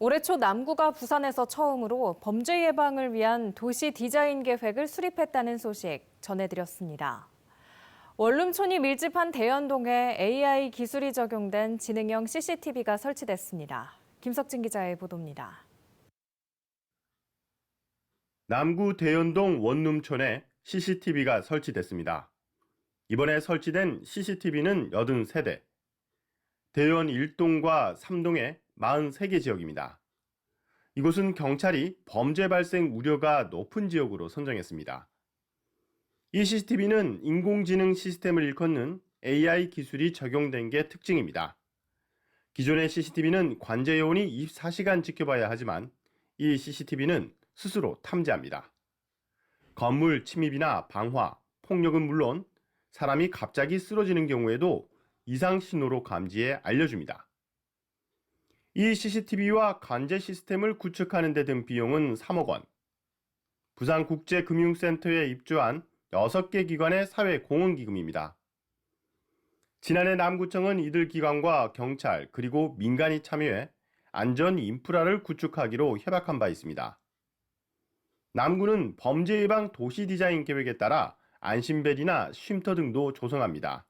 올해 초 남구가 부산에서 처음으로 범죄 예방을 위한 도시 디자인 계획을 수립했다는 소식 전해드렸습니다. 원룸촌이 밀집한 대연동에 AI 기술이 적용된 지능형 CCTV가 설치됐습니다. 김석진 기자의 보도입니다. 남구 대연동 원룸촌에 CCTV가 설치됐습니다. 이번에 설치된 CCTV는 83대, 대연 1동과 3동의 43개 지역입니다. 이곳은 경찰이 범죄 발생 우려가 높은 지역으로 선정했습니다. 이 CCTV는 인공지능 시스템을 일컫는 AI 기술이 적용된 게 특징입니다. 기존의 CCTV는 관제 요원이 24시간 지켜봐야 하지만 이 CCTV는 스스로 탐지합니다. 건물 침입이나 방화, 폭력은 물론 사람이 갑자기 쓰러지는 경우에도 이상 신호로 감지해 알려줍니다. 이 CCTV와 관제 시스템을 구축하는 데 든 비용은 3억 원. 부산국제금융센터에 입주한 6개 기관의 사회공헌기금입니다. 지난해 남구청은 이들 기관과 경찰 그리고 민간이 참여해 안전 인프라를 구축하기로 협약한 바 있습니다. 남구는 범죄 예방 도시 디자인 계획에 따라 안심벨이나 쉼터 등도 조성합니다.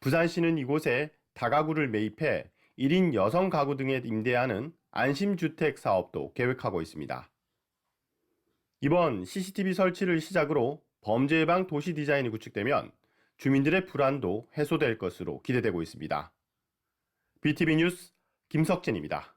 부산시는 이곳에 다가구를 매입해 1인 여성 가구 등에 임대하는 안심주택 사업도 계획하고 있습니다. 이번 CCTV 설치를 시작으로 범죄 예방 도시 디자인이 구축되면 주민들의 불안도 해소될 것으로 기대되고 있습니다. BTV 뉴스 김석진입니다.